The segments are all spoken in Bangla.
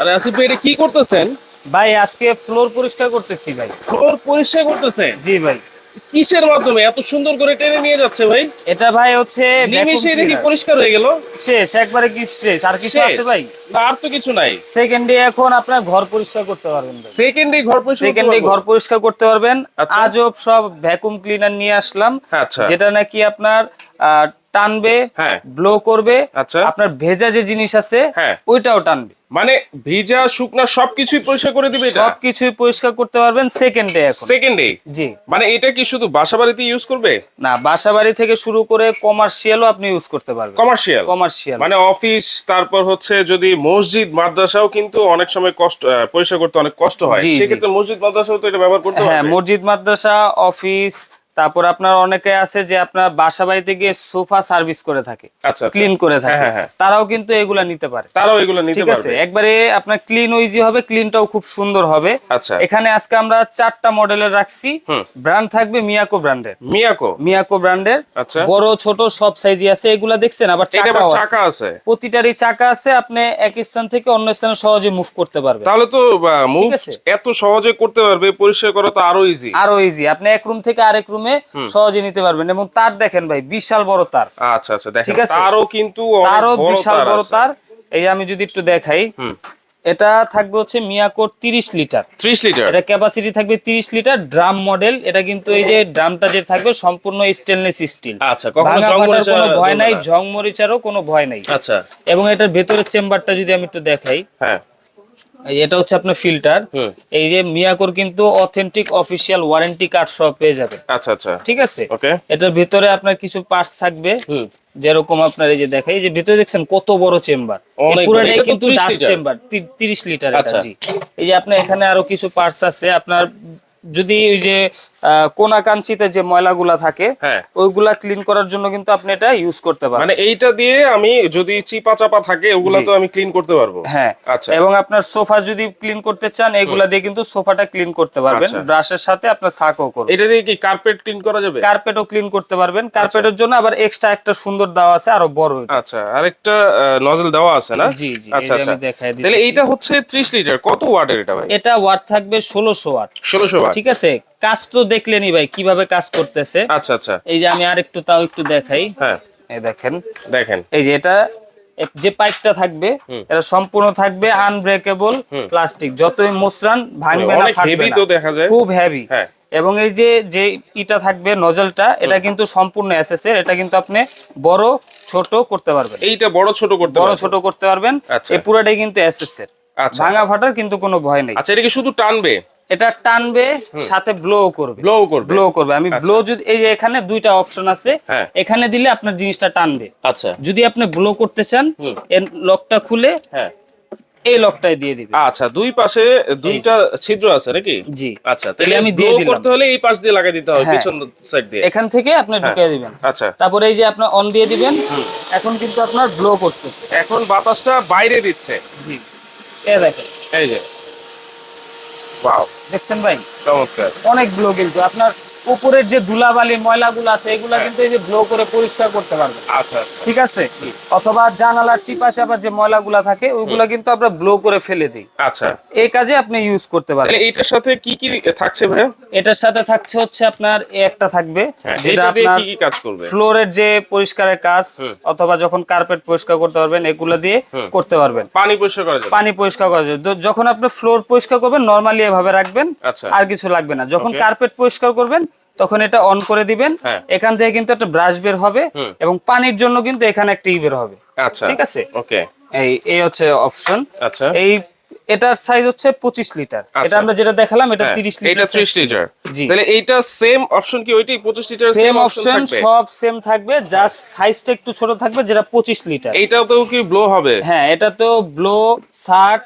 আরে আসিফ ভাই এটা কি করতেছেন? ভাই আজকে ফ্লোর পরিষ্কার করতেছি ভাই। ফ্লোর পরিষ্কার করতেছেন জি ভাই। কিসের মাধ্যমে? এত সুন্দর করে টেনে নিয়ে যাচ্ছে ভাই। এটা ভাই হচ্ছে নিমিশে দেখি পরিষ্কার হয়ে গেল। শেষ একবারে কি শেষ? আর কিছু আছে ভাই? আর তো কিছু নাই। সেকেন্ডে এখন আপনার ঘর পরিষ্কার করতে পারবেন সেকেন্ডে ঘর পরিষ্কার সেকেন্ডে ঘর পরিষ্কার করতে পারবেন। আচ্ছা। আজব সব ভ্যাকুম ক্লিনার নিয়ে আসলাম। আচ্ছা। যেটা নাকি আপনার টানবে হ্যাঁ। ব্লো করবে আচ্ছা। আপনার ভেজা যে জিনিস আছে হ্যাঁ। ওইটাও টানবে। মানে ভিজা শুকনা সবকিছুই পরিষ্কার করে দিবে এটা? সবকিছুই পরিষ্কার করতে পারবেন সেকেন্ডে এখন। সেকেন্ডে জি। মানে এটা কি শুধু বাসা বাড়িতে ইউজ করবে? না বাসা বাড়ি থেকে শুরু করে কমার্শিয়ালও আপনি ইউজ করতে পারবেন। কমার্শিয়াল কমার্শিয়াল মানে অফিস তারপর হচ্ছে যদি মসজিদ মাদ্রাসাও কিন্তু অনেক সময় কষ্ট পরিষ্কার করতে অনেক কষ্ট হয়। সেক্ষেত্রে মসজিদ মাদ্রাসাও তো এটা ব্যবহার করতে হ্যাঁ মসজিদ মাদ্রাসা অফিস তারপর আপনার অনেকে আছে যে আপনার বাসা বাড়িতে গিয়ে সোফা সার্ভিস করে থাকে আচ্ছা আচ্ছা। ক্লিন করে থাকে। হ্যাঁ, হ্যাঁ। তারাও কিন্তু এগুলা নিতে পারে। তারাও এগুলো নিতে আছে? একবারে আপনার ক্লিন ওইজি হবে ক্লিনটাও খুব সুন্দর হবে। আচ্ছা। এখানে আজকে আমরা চারটা মডেলের রাখছি। ব্র্যান্ড থাকবে মিয়াকো ব্র্যান্ডের মিয়াকো মিয়াকো ব্র্যান্ডের আচ্ছা। বড় ছোট সব সাইজই আছে। এগুলা দেখছেন আবার চাকাও আছে। চাকা আছে। প্রতিটারই চাকা আছে আপনি এক স্থান থেকে অন্য স্থানে সহজে মুভ করতে পারবেন। তাহলে তো মুভ এত সহজে করতে পারবে পরিষ্কার করা তো আরও ইজি আরও ইজি আপনি এক রুম থেকে আরেক রুমে সহজে নিতে পারবেন এবং তার দেখেন ভাই বিশাল বড় তার। আচ্ছা আচ্ছা দেখেন ঠিক আছে। তারও কিন্তু তারও বিশাল বড় তার। এই আমি যদি একটু দেখাই এটা থাকবে হচ্ছে মিয়াকোর তিরিশ লিটার। 30 লিটার? এটা ক্যাপাসিটি থাকবে তিরিশ লিটার ড্রাম মডেল। এটা কিন্তু এই যে ড্রামটা যে থাকবে সম্পূর্ণ স্টেনলেস স্টিল আচ্ছা কখনো কোনো ভয় নাই কোনো ভয় নাই। আচ্ছা। এবং এটার ভেতরের চেম্বারটা যদি আমি একটু দেখাই হ্যাঁ। এটা হচ্ছে আপনার ফিল্টার এই যে মিয়াকোর কিন্তু অথেন্টিক অফিসিয়াল ওয়ারেন্টি কার্ড সহ পেয়ে যাবে। আচ্ছা আচ্ছা। ঠিক আছে? ওকে। এটার ভিতরে আপনার কিছু পার্টস থাকবে। হুম। যেরকম আপনার এই যে দেখাই এই যে ভিতরে দেখছেন কত বড় চেম্বার পুরোটাই কিন্তু 30 ডাস্ট চেম্বার তিরিশ লিটার। জি। এই যে আপনার এখানে আরও কিছু পার্টস আছে। আপনার যদি ওই যে কোনাকাঞ্চিতে যে ময়লাগুলা থাকে হ্যাঁ। ওইগুলা ক্লিন করার জন্য কিন্তু আপনি এটা ইউজ করতে পারেন মানে এইটা দিয়ে আমি যদি চিপা চাপা থাকে ওগুলা তো আমি ক্লিন করতে পারব। হ্যাঁ আচ্ছা। এবং আপনার সোফা যদি ক্লিন করতে চান এগুলা দিয়ে কিন্তু সোফাটা ক্লিন করতে পারবেন। আচ্ছা। ব্রাশের সাথে আপনার সাকও করবেন এটা দিয়ে কি কার্পেট ক্লিন করা যাবে? কার্পেটও ক্লিন করতে পারবেন। কার্পেটের জন্য আবার এক্সট্রা একটা সুন্দর দেওয়া আছে আরও বড়। আচ্ছা আরেকটা নজল দেওয়া আছে না? জি, জি, আচ্ছা আচ্ছা। তাহলে এইটা হচ্ছে 30 লিটার কত ওয়াটের এটা ভাই? এটা ওয়াট থাকবে ষোলোশো ওয়াট 1600 ওয়াট ঠিক আছে? কাজ তো দেখলেনই ভাই কীভাবে কাজ করতেছে। আচ্ছা আচ্ছা। এই যে আমি আর একটু তাও একটু দেখাই। হ্যাঁ। এই দেখেন। দেখেন। এই যে এটা যে পাইপটা থাকবে এটা সম্পূর্ণ থাকবে আনব্রেকেবল প্লাস্টিক যতই মোসরান ভাঙবে না অনেক ফাটবে না। তো দেখা যায়। খুব হেভি হ্যাঁ। এবং এই যে যে ইটা থাকবে নজলটা এটা কিন্তু সম্পূর্ণ এসএস এর। এটা কিন্তু আপনি বড় ছোট করতে পারবেন। এইটা বড় ছোট করতে বড় ছোট করতে পারবেন। আচ্ছা। এই পুরোটাই কিন্তু এসএস এর। আচ্ছা। ভাঙা ফাটার কিন্তু কোনো ভয় নেই। আচ্ছা এটা কি শুধু টানবে? এটা টানবে সাথে ব্লো করবে। ব্লো করবে। ব্লো করবে। আমি ব্লো যদি এই যে এখানে দুইটা অপশন আছে হ্যাঁ। এখানে দিলে আপনার জিনিসটা টানবে। আচ্ছা। যদি আপনি ব্লো করতে চান এর লকটা খুলে হ্যাঁ। এই লকটাই দিয়ে দিবে। আচ্ছা দুই পাশে দুইটা ছিদ্র আছে নাকি? জি। আচ্ছা তাহলে আমি দিয়ে দিলাম। করতে হলে এই পাশ দিয়ে লাগাই দিতে হবে হ্যাঁ। পিছন সাইড দিয়ে। এখান থেকে আপনি ঢুকিয়ে দিবেন। আচ্ছা। তারপরে এই যে আপনার অন দিয়ে দিবেন এখন কিন্তু আপনার ব্লো করতেছে। এখন বাতাসটা বাইরে দিচ্ছে। জি। এ দেখেন। এই যে। ওয়াও দেখছেন ভাই? চমৎকার। অনেক ব্লো কিন্তু। আপনার উপরের যে ধুলাবালি ময়লাগুলো আছে এগুলা কিন্তু এই যে ব্লো করে পরিষ্কার করতে পারবেন আচ্ছা ঠিক আছে? অথবা জানালার চিপা চাপা যে ময়লাগুলা থাকে ওইগুলা কিন্তু আমরা ব্লো করে ফেলে দিই। আচ্ছা। এই কাজে আপনি ইউজ করতে পারেন। তাহলে এইটার সাথে কি কি থাকছে ভাই এটার সাথে থাকছে হচ্ছে আপনার একটা থাকবে যেটা এটা আপনার কি কি কাজ করবে? ফ্লোরের যে পরিষ্কারের কাজ অথবা যখন কার্পেট পরিষ্কার করতে পারবেন এগুলো দিয়ে করতে পারবেন। পানি পরিষ্কার করা যাবে? পানি পরিষ্কার করা যায় যখন আপনি ফ্লোর পরিষ্কার করবেন নর্মালি এভাবে রাখবেন আচ্ছা। আর কিছু লাগবে না। যখন কার্পেট পরিষ্কার করবেন তখন এটা অন করে দিবেন। হ্যাঁ। এখান থেকে কিন্তু একটা ব্রাশ বের হবে এবং পানির জন্য কিন্তু এখানে একটা ই বের হবে। আচ্ছা। ঠিক আছে? ওকে এই এই হচ্ছে অপশন আচ্ছা। এই এটার সাইজ হচ্ছে পঁচিশ লিটার এটা আমরা যেটা দেখালাম এটা হ্যাঁ, তিরিশ এটা লিটার 30 লিটার জি। তাহলে এইটা সেম অপশন কি? ওইটাই 25 লিটার সেম অপশন সব সেম থাকবে জাস্ট সাইজটা একটু ছোট থাকবে যেটা পঁচিশ লিটার এটাও তো কি ব্লো হবে? হ্যাঁ এটা তো ব্লো সাক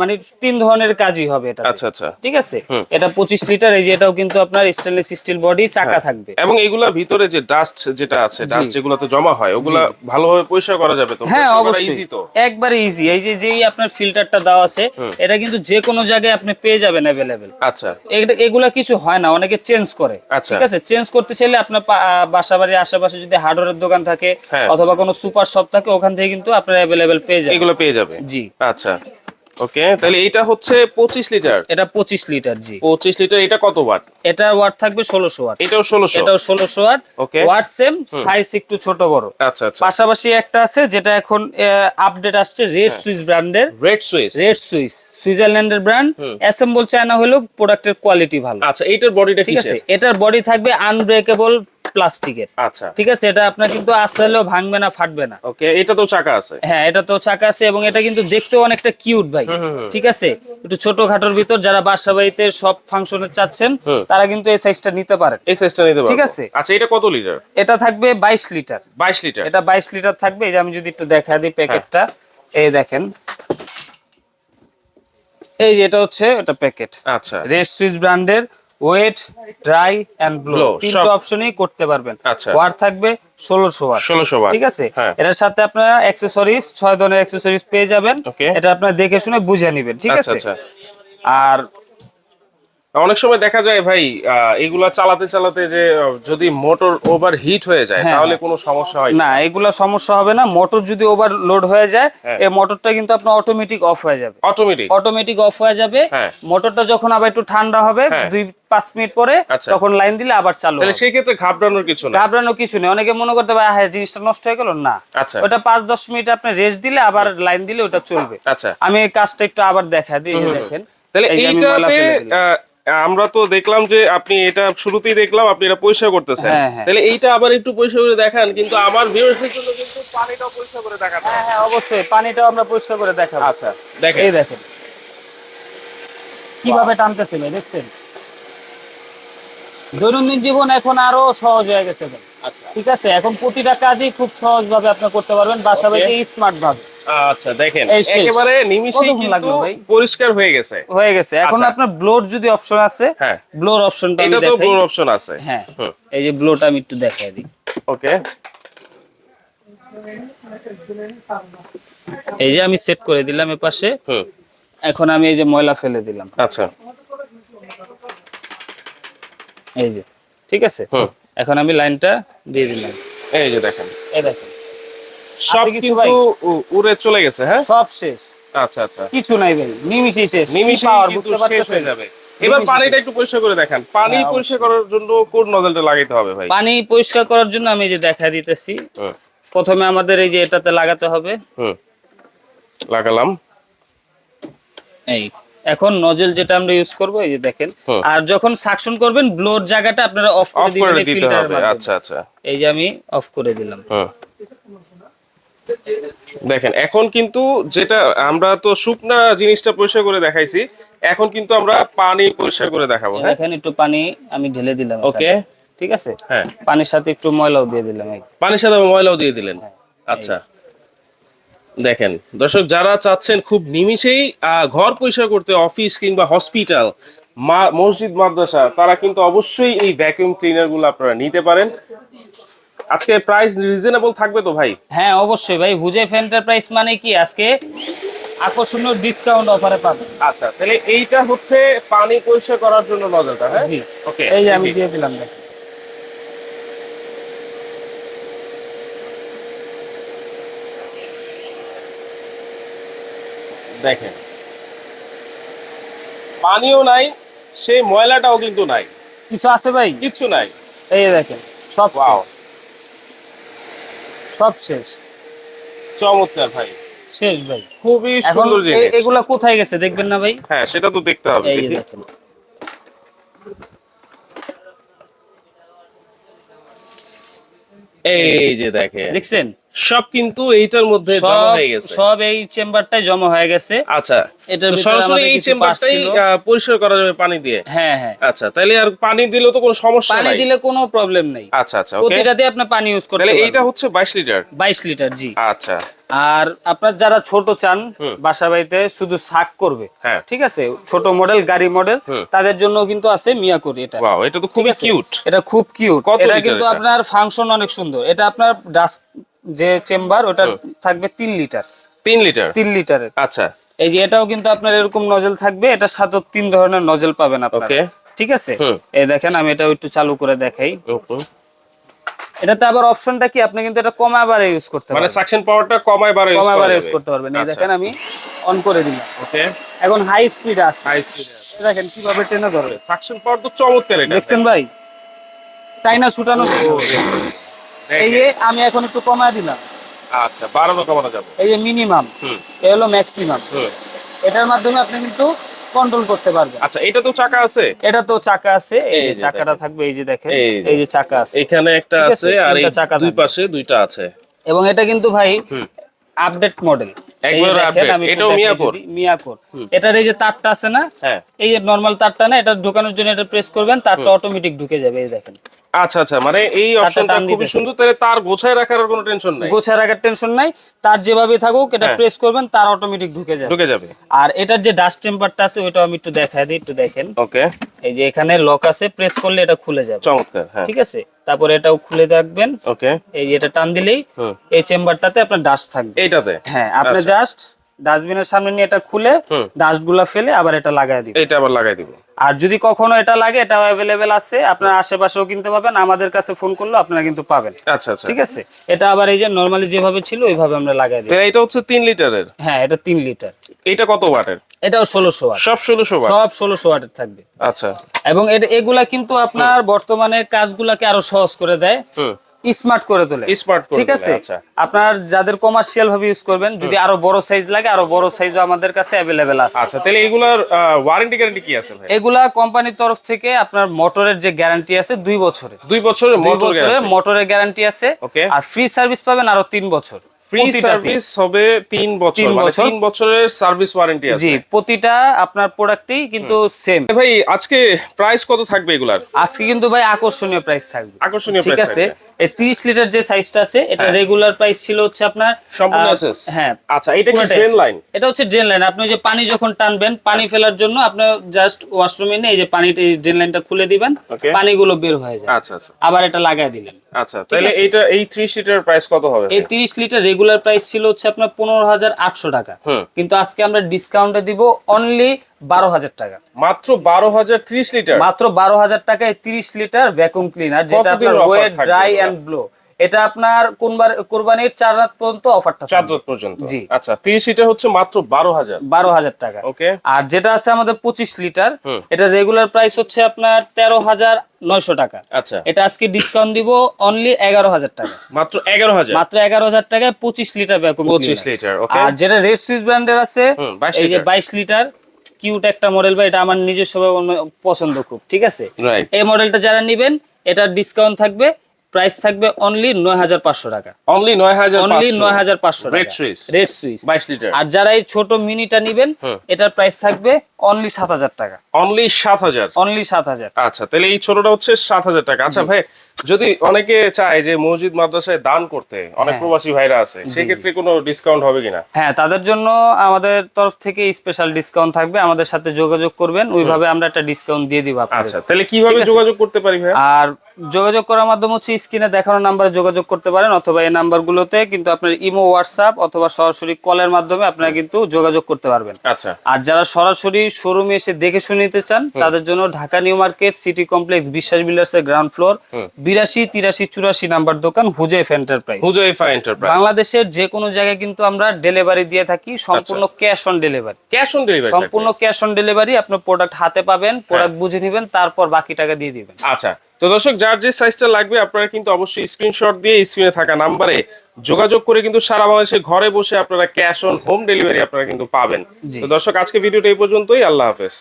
মানে তিন ধরনের কাজই হবে এটা আচ্ছা আচ্ছা। ঠিক আছে? এটা পঁচিশ লিটার এই যে এটাও কিন্তু আপনার স্টেনলেস স্টিল বডি চাকা থাকবে। এবং এগুলা ভিতরে যে ডাস্ট যেটা আছে ডাস্ট যেগুলোতে জমা হয় ওগুলা ভালোভাবে পরিষ্কার করা যাবে তো? হ্যাঁ অবশ্যই। তো? একবারে ইজি এই যে যেই আপনার ফিল্টারটা দেওয়া আছে এটা কিন্তু যে কোনো জায়গায় আপনি পেয়ে যাবেন অ্যাভেলেবেল আচ্ছা। এগুলা কিছু হয় না অনেকে চেঞ্জ করে। আচ্ছা। ঠিক আছে? চেঞ্জ করতে চাইলে আপনার বাসা বাড়ির আশেপাশে যদি হার্ডওয়্যারের দোকান থাকে হ্যাঁ। অথবা কোনো সুপার শপ থাকে ওখান থেকে কিন্তু আপনার অ্যাভেলেবেল পেয়ে যাবে এগুলো পেয়ে যাবে জি। আচ্ছা। ওকে তাহলে এইটা হচ্ছে পঁচিশ লিটার? এটা পঁচিশ লিটার জি। পঁচিশ লিটার এটা কত ওয়াট? এটার ওয়াট থাকবে ষোলোশো ওয়াট। এটাও ষোলোশো। এটাও ষোলোশো watt. Okay. Watt same size একটু ছোট বড়। আচ্ছা আচ্ছা। পাশাপাশি একটা আছে যেটা এখন আপডেট আসছে রেড সুইস ব্র্যান্ডের রেড সুইচ রেড সুইস সুইজারল্যান্ডের ব্র্যান্ড অ্যাসেম্বল চায়না হলেও প্রোডাক্টের কোয়ালিটি ভালো। আচ্ছা এইটার বডিটা ঠিক আছে এটার বডি থাকবে আনব্রেকেবল প্লাস্টিকের। আচ্ছা। ঠিক আছে এটা আপনার কিন্তু আসলেও ভাঙবে না ফাটবে না। ওকে এটা তো চাকা আছে। হ্যাঁ এটা তো চাকা আছে এবং এটা কিন্তু দেখতেও অনেকটা কিউট ভাই। ঠিক আছে একটু ছোটখাটোর ভিতর যারা বাসা বাড়িতে সব ফাংশনে চাচ্ছেন তারা কিন্তু এই সাইজটা নিতে পারেন। এই সাইজটা নিতে পারব। ঠিক আছে। আচ্ছা এটা কত লিটার এটা থাকবে বাইশ লিটার বাইশ লিটার এটা বাইশ লিটার থাকবে এই যে আমি যদি একটু দেখা দিই প্যাকেটটা এই দেখেন। এই যে এটা হচ্ছে এটা প্যাকেট। আচ্ছা। রেড সুইচ ব্র্যান্ডের ওয়েট ড্রাই এন্ড ব্লো তিনটা অপশনই করতে পারবেন। ওয়ার থাকবে ষোলোশো ওয়াট ষোলোশো ওয়াট ঠিক আছে? হ্যাঁ। এটার সাথে আপনারা অ্যাক্সেসরিজ ছয় ধরনের অ্যাক্সেসরিজ পেয়ে যাবেন। এটা আপনারা দেখে শুনে বুঝে নেবেন। ঠিক আচ্ছা আছে? আচ্ছা। আর অনেক সময় দেখা যায় ভাই এগুলা চালাতে চালাতে যে যদি মোটর ওভার হিট হয়ে যায় হ্যাঁ, তাহলে হ্যাঁ। কোনো সমস্যা হয় না এগুলা সমস্যা হবে না। মোটর যদি ওভার লোড হয়ে যায় হ্যাঁ। এই মোটরটা কিন্তু আপনার অটোমেটিক অফ হয়ে যাবে। অটোমেটিক অটোমেটিক অফ হয়ে যাবে। মোটরটা যখন আবার একটু ঠান্ডা হবে। দুই পাঁচ মিনিট পরে আচ্ছা। তখন লাইন দিলে আবার চালু তাহলে সেই ক্ষেত্রে ঘাবড়ানোর কিছু না ঘাবড়ানো কিছু নেই। অনেকে মনে করতে পারে হ্যাঁ জিনিসটা নষ্ট হয়ে গেল? না। আচ্ছা। ওটা পাঁচ দশ মিনিট আপনি রেস্ট দিলে আবার লাইন দিলে ওটা চলবে। আচ্ছা। আমি এই কাজটা একটু আবার দেখা দিই দেখেন। তাহলে এইটাতে আমরা তো দেখলাম যে আপনি এটা শুরুতেই দেখলাম আপনি এটা পরিষ্কার করতেছেন। হ্যাঁ, হ্যাঁ। তাহলে এইটা আবার একটু পরিষ্কার করে দেখান কিন্তু আমার ভিউয়ার্সদের জন্য কিন্তু পানিটাও পরিষ্কার করে দেখান। হ্যাঁ হ্যাঁ অবশ্যই পানিটাও আমরা পরিষ্কার করে দেখাবো। আচ্ছা দেখেন। এই দেখেন। কীভাবে টানতেছে ভাই দেখছেন? দৈনন্দিন জীবন এখন আরও সহজ হয়ে গেছে। ভাই আচ্ছা। ঠিক আছে? এখন প্রতিটা কাজই খুব সহজ ভাবে আপনি করতে পারবেন বাসা বাড়িতে স্মার্ট ভাবে। আচ্ছা দেখেন এই একেবারে কতক্ষণ কিন্তু পরিষ্কার হয়ে গেছে। হয়ে গেছে। এখন আচ্ছা। আপনার ব্লোর যদি অপশন আছে হ্যাঁ। ব্লোর অপশনটা আমি এটা তো ব্লোর অপশন আছে। হ্যাঁ এই যে ব্লোটা আমি একটু দেখাই দিই। ওকে। এই যে আমি সেট করে দিলাম এ পাশে হুম। এখন আমি এই যে ময়লা ফেলে দিলাম। আচ্ছা। এই যে ঠিক আছে? হুম। এখন আমি লাইনটা দিয়ে দিলাম। এই যে দেখেন। এই দেখেন। সব কিন্তু? উড়ে চলে গেছে হ্যাঁ? সব শেষ। আচ্ছা আচ্ছা। কিছু নাই ভাই নিমিশেই শেষ। নিমিশে পাওয়ার বুঝতে পারতেছেন? হয়ে যাবে। এবার পানিটা একটু পরিষ্কার করে দেখান। পানি হ্যাঁ, পরিষ্কার করার জন্য কোন নজলটা লাগাইতে হবে ভাই? পানি পরিষ্কার করার জন্য আমি যে দেখা দিতেছি। প্রথমে আমাদের এই যে এটাতে লাগাতে হবে। হুম লাগালাম। এই এখন নজল যেটা আমরা ইউজ করব এই যে দেখেন। আর যখন সাকশন করবেন ব্লোর জায়গাটা আপনারা অফ করে দিবেন ফিল্টারের মাধ্যমে। আচ্ছা আচ্ছা। এই যে আমি অফ করে দিলাম। হুম দেখেন এখন কিন্তু যেটা আমরা তো শুকনা জিনিসটা পরিষ্কার করে দেখাইছি এখন কিন্তু আমরা পানি পরিষ্কার করে দেখাবো হ্যাঁ? এখানে একটু পানি আমি ঢেলে দিলাম ওকে। ঠিক আছে? হ্যাঁ। পানির সাথে একটু ময়লাও দিয়ে দিলাম পানির সাথে ময়লাও দিয়ে দিলেন। আচ্ছা। দেখেন দর্শক যারা চাচ্ছেন খুব নিমিষেই আহ, ঘর পরিষ্কার করতে অফিস কিংবা হসপিটাল মসজিদ মাদ্রাসা তারা কিন্তু অবশ্যই এই ভ্যাকুয়াম ক্লিনারগুলো আপনারা নিতে পারেন। আজকে প্রাইস রিজনেবল থাকবে তো ভাই? হ্যাঁ অবশ্যই ভাই। হুজেফ এন্টারপ্রাইজ মানে কি? আজকে আকর্ষণীয় ডিসকাউন্ট অফারে পাবেন। আচ্ছা তাহলে এইটা হচ্ছে পানি পরিষ্কার করার জন্য নজরটা হ্যাঁ? জি। ওকে এই যে আমি দিয়ে দিলাম দেখেন। দেখেন। পানিও নাই সেই ময়লাটাও কিন্তু নাই। কিছু আছে ভাই? কিচ্ছু নাই। এই দেখেন সব। সব শেষ। চমৎকার ভাই। শেষ ভাই। খুবই সুন্দর জিনিস। এগুলা কোথায় গেছে দেখবেন না ভাই? হ্যাঁ সেটা তো দেখতে হবে। এই যে দেখে দেখেন। দেখছেন? সব কিন্তু এইটার মধ্যে জমা সব হয়ে গেছে। সব এই চেম্বারটাই জমা হয়ে গেছে। আচ্ছা এটা সরাসরি এই চেম্বারটাই পরিষ্কার করা যাবে পানি দিয়ে? হ্যাঁ হ্যাঁ। আচ্ছা তাহলে আর পানি দিলেও তো কোনো সমস্যা নাই? পানি দিলে কোনো প্রবলেম নেই। আচ্ছা আচ্ছা প্রতিটাতে আপনি পানি ইউজ করতে তাহলে এইটা হচ্ছে 22 লিটার? 22 লিটার জি। আচ্ছা। আর আপনার যারা ছোট চান বাসা বাড়িতে শুধু শাক করবে হ্যাঁ। ঠিক আছে? ছোট মডেল গাড়ি মডেল তাদের জন্য কিন্তু আছে মিয়াকোরি এটা। এটা তো খুবই কিউট এটা খুব কিউট এটা কিন্তু আপনার ফাংশন অনেক সুন্দর। এটা আপনার ডাস্ট যে চেম্বার ওটা থাকবে তিন লিটার। তিন লিটার? তিন লিটারের। আচ্ছা। এই যে এটাও কিন্তু আপনার এরকম নজল থাকবে এটার সাথে তিন ধরনের নজল পাবেন আপনার। ঠিক আছে? এই দেখেন আমি এটাও একটু চালু করে দেখাই। এটাতে আবার অপশনটা কি? আপনি কিন্তু এটা কমাবারে ইউজ করতে পারবেন। মানে সাকশন পাওয়ারটা কমায় বাড়ায় ইউজ ইউজ করতে পারবেন। এই আচ্ছা। দেখেন আমি অন করে দিলাম। ওকে। এখন হাই স্পিড আছে। হাই স্পিড দেখেন কীভাবে টেনে ধরবে? সাকশন পাওয়ার তো চমৎকার এটা। দেখছেন ভাই? তাই না ছুটানো এই যে আমি এখন একটু কমায় দিলাম। আচ্ছা বাড়ানো কমানো যাবে। এই যে মিনিমাম এই হলো ম্যাক্সিমাম এটার মাধ্যমে আপনি কিন্তু কন্ট্রোল করতে পারবেন। আচ্ছা এটা তো চাকা আছে? এটা তো চাকা আছে এই যে চাকাটা থাকবে এই যে দেখেন এই যে। চাকা আছে। এখানে একটা আছে, আছে আর এই চাকা দুই পাশে দুইটা আছে। এবং এটা কিন্তু ভাই আপডেট মডেল এটার এই যে তারটা আছে না হ্যাঁ। এই যে নরমাল তারটা না এটা ঢোকানোর জন্য এটা প্রেস করবেন তারটা অটোমেটিক ঢুকে যাবে এই দেখেন। আচ্ছা আচ্ছা মানে এই অপশনটা টান সুন্দর তাহলে তার গোছায় রাখার কোনো টেনশন নাই? রাখার টেনশন নাই। তার যেভাবে থাকুক এটা হ্যাঁ। প্রেস করবেন তার অটোমেটিক ঢুকে যাবে। ঢুকে যাবে। আর এটার যে ডাস্ট চেম্বারটা আছে ওইটাও আমি একটু দেখাই দিই একটু দেখেন। ওকে এই যে এখানে লক আছে প্রেস করলে এটা খুলে যাবে। চমৎকার হ্যাঁ। ঠিক আছে? তারপরে এটাও খুলে রাখবেন। ওকে এই এটা টান দিলেই এই চেম্বারটাতে আপনার ডাস্ট থাকবে। এইটাতে? হ্যাঁ আপনি আচ্ছা। জাস্ট ডাস্টবিনের সামনে নিয়ে এটা খুলে। ডাস্টগুলা ফেলে আবার এটা লাগাই দিবেন এটা আবার লাগাই দিব। আর যদি কখনো এটা লাগে এটাও অ্যাভেলেবেল আছে। আপনার আশেপাশেও কিনতে পাবেন। আমাদের কাছে ফোন করলে আপনারা কিন্তু পাবেন। আচ্ছা আচ্ছা। ঠিক আছে? এটা আবার এই যে নর্মালি যেভাবে ছিল ওইভাবে আমরা লাগাই দিই। এটা হচ্ছে তিন লিটারের? হ্যাঁ এটা তিন লিটার। এটা কত ওয়াটের? এটাও ষোলোশো ওয়াট। সব ষোলোশো ওয়াট? সব ষোলোশো ওয়াটের থাকবে। আচ্ছা। এবং এটা- এগুলা কিন্তু আপনার বর্তমানে কাজগুলাকে আরও সহজ করে দেয়। স্মার্ট করে তোলে। স্মার্ট ঠিক আছে? আচ্ছা। আপনার যাদের কমার্শিয়াল ভাবে ইউজ করবেন যদি আরও বড় সাইজ লাগে আরও বড় সাইজও আমাদের কাছে অ্যাভেলেবেল আছে। আচ্ছা তাহলে এগুলার ওয়ারেন্টি গ্যারান্টি কি আছে ভাই? এগুলা কোম্পানির তরফ থেকে আপনার মোটরের যে গ্যারান্টি আছে দুই বছরের। দুই বছরের দুই মোটর গ্যারান্টি মোটরের গ্যারান্টি আছে. আর ফ্রি সার্ভিস পাবেন আরও তিন বছর। ফ্রি সার্ভিস হবে তিন বছর মানে। তিন বছরের সার্ভিস ওয়ারেন্টি আছে। জি প্রতিটা আপনার প্রোডাক্টই কিন্তু সেম ভাই আজকে প্রাইস কত থাকবে এগুলার? আজকে কিন্তু ভাই আকর্ষণীয় প্রাইস থাকবে। আকর্ষণীয় ঠিক আছে। এই 30 লিটার যে সাইজটা আছে এটা রেগুলার প্রাইস ছিল হচ্ছে আপনার সম্পূর্ণ হ্যাঁ আচ্ছা, এটা কি access। line? এটা হচ্ছে ড্রেন লাইন আপনি যে পানি যখন টানবেন পানি ফেলার জন্য আপনি জাস্ট ওয়াশরুমে নিয়ে এই যে পানিটা এই ড্রেন লাইনটা খুলে দিবেন. পানিগুলো বের হয়ে যায় আচ্ছা আচ্ছা আবার এটা লাগায় দিলেন আচ্ছা তাহলে। এইটা এই থ্রি সিটার প্রাইস কত হবে এই তিরিশ লিটার রেগুলার প্রাইস ছিল হচ্ছে আপনার পনেরো হাজার আটশো টাকা হুম। কিন্তু আজকে আমরা ডিসকাউন্টে দিব অনলি বারো হাজার টাকা। মাত্র বারো হাজার ত্রিশ লিটার। মাত্র বারো হাজার টাকায় তিরিশ লিটার ভ্যাকুম ক্লিনার যেটা আপনার ওয়েট ড্রাই অ্যান্ড ব্লো এটা আপনার কোনবার কোরবানির চার রাত পর্যন্ত অফারটা চার রাত পর্যন্ত? জি। আচ্ছা তিরিশ লিটার হচ্ছে মাত্র বারো হাজার। বারো হাজার টাকা। ওকে। আর যেটা আছে আমাদের পঁচিশ লিটার এটা রেগুলার প্রাইস হচ্ছে আপনার তেরো হাজার নয়শো টাকা। আচ্ছা। এটা আজকে ডিসকাউন্ট দিব অনলি এগারো হাজার টাকা। মাত্র এগারো হাজার। মাত্র এগারো হাজার টাকায় পঁচিশ লিটার ভ্যাকুম পঁচিশ লিটার ওকে আর যেটা রেড সুইচ ব্র্যান্ডের আছে এই যে লিটার। বাইশ লিটার কিউট একটা মডেল বা এটা আমার নিজস্ব পছন্দ খুব ঠিক আছে? এই মডেলটা যারা নেবেন এটার ডিসকাউন্ট থাকবে। প্রাইস থাকবে অনলি নয় হাজার পাঁচশো টাকা। অনলি নয় হাজার অনলি নয় হাজার পাঁচশো রেড সুইচ রেড সুইচ বাইশ লিটার আর যারা এই ছোট মিনিটা নিবেন এটার প্রাইস থাকবে অনলি সাত হাজার টাকা। অনলি সাত হাজার। অনলি সাত হাজার। আচ্ছা তাহলে এই ছোটটা হচ্ছে সাত হাজার টাকা। আচ্ছা ভাই যদি অনেকে চায় যে মসজিদ মাদ্রাসায় দান করতে অনেক হ্যাঁ। প্রবাসী ভাইরা আছে সেক্ষেত্রে কোনো ডিসকাউন্ট হবে কিনা? হ্যাঁ তাদের জন্য আমাদের তরফ থেকে স্পেশাল ডিসকাউন্ট থাকবে। আমাদের সাথে যোগাযোগ করবেন। ওইভাবে আমরা একটা ডিসকাউন্ট দিয়ে দিব আপনাদের। আচ্ছা তাহলে কীভাবে যোগাযোগ করতে পারি ভাই আর যোগাযোগ করার মাধ্যম হচ্ছে স্ক্রিনে দেখানো নাম্বারে যোগাযোগ করতে পারেন অথবা এই নাম্বারগুলোতে কিন্তু আপনার ইমো হোয়াটসঅ্যাপ অথবা সরাসরি কলের মাধ্যমে আপনারা কিন্তু যোগাযোগ করতে পারবেন। আচ্ছা। আর যারা সরাসরি শোরুমে এসে দেখে শুনে নিতে চান তাদের জন্য Dhaka new market city complex Biswas builders এর গ্রাউন্ড ফ্লোর বিরাশি তিরাশি চুরাশি নাম্বার দোকান হুজেফ এন্টারপ্রাইজ। হুজাইফা এন্টারপ্রাইজ। বাংলাদেশের যে কোনো জায়গায় কিন্তু আমরা ডেলিভারি দিয়ে থাকি সম্পূর্ণ cash on delivery. Cash on delivery সম্পূর্ণ ক্যাশ অন ডেলিভারি আপনার প্রোডাক্ট হাতে পাবেন প্রোডাক্ট বুঝে নেবেন তারপর বাকি টাকা দিয়ে দিবেন। আচ্ছা। তো দর্শক যার যে সাইজটা লাগবে আপনারা কিন্তু অবশ্যই স্ক্রিনশট দিয়ে স্ক্রিনে থাকা নাম্বারে যোগাযোগ করে কিন্তু সারা বাংলাদেশে ঘরে বসে আপনারা ক্যাশ অন হোম ডেলিভারি আপনারা কিন্তু পাবেন। তো দর্শক আজকে ভিডিওটা এই পর্যন্তই। আল্লাহ হাফেজ।